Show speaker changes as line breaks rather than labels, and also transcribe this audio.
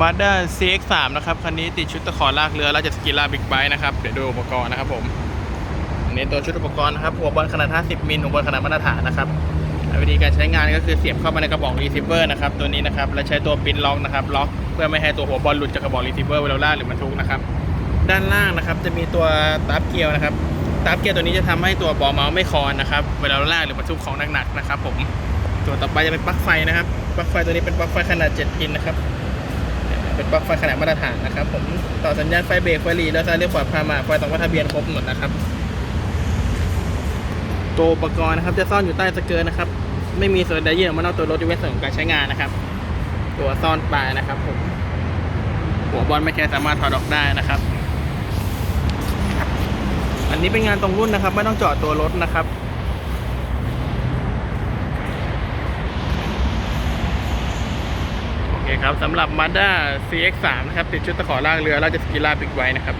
มาด้า CX3 นะครับ คันนี้ติดชุดตะขอลากเรือ แล้วจะสกีลาบิ๊กไบค์นะครับ เดี๋ยวดูอุปกรณ์นะครับผมอันนี้ตัวชุดอุปกรณ์นะครับ หัวบอลขนาด 50 มิลหัวบอลขนาดมาตรฐานนะครับวิธีการใช้งานก็คือเสียบเข้ามาในกระบอกรีเซิเวอร์นะครับตัวนี้นะครับ และใช้ตัวปิ้นล็อกนะครับล็อกเพื่อไม่ให้ตัวหัวบอลหลุดจากกระบอกรีเซิเวอร์เวลาลากหรือบรรทุกนะครับ ด้านล่างนะครับจะมีตัวตับเกียร์นะครับตับเกียร์ตัวนี้จะทำให้ตัวบอลเมาส์ไม่คอนนะครับเวลาเราลากหรือบรรทุกของหนักๆนะครับ ผมส่วนต่อไปจะเป็นปลั๊กไฟนะครับปลั๊กไฟตัวนี้เป็นปลั๊กไฟขนาด 7 พินนะครับ เป็นปลั๊กไฟขนาดมาตรฐานนะครับผมต่อสัญญาณไฟเบรกไฟหลีแล้วไฟเลี้ยวขวาพามาไฟต้องวัดทะเบียนครบหมดนะครับ ตัวอุปกรณ์นะครับจะซ่อนอยู่ใต้สเกิร์ตนะครับ ไม่มีโซนไดเยอร์มานอกตัวรถยกเว้ส่วนของการใช้งานนะครับ ตัวซ่อนปลายนะครับผมหัวบอลไม่แค่สามารถถอดออกได้นะครับ อันนี้เป็นงานตรงรุ่นนะครับ ไม่ต้องเจาะตัวรถนะครับ โอเคครับสำหรับ Mazda CX-3 นะครับ ติดชุดตะขอลากเรือแล้วจะสกีลาปิกไว้นะครับ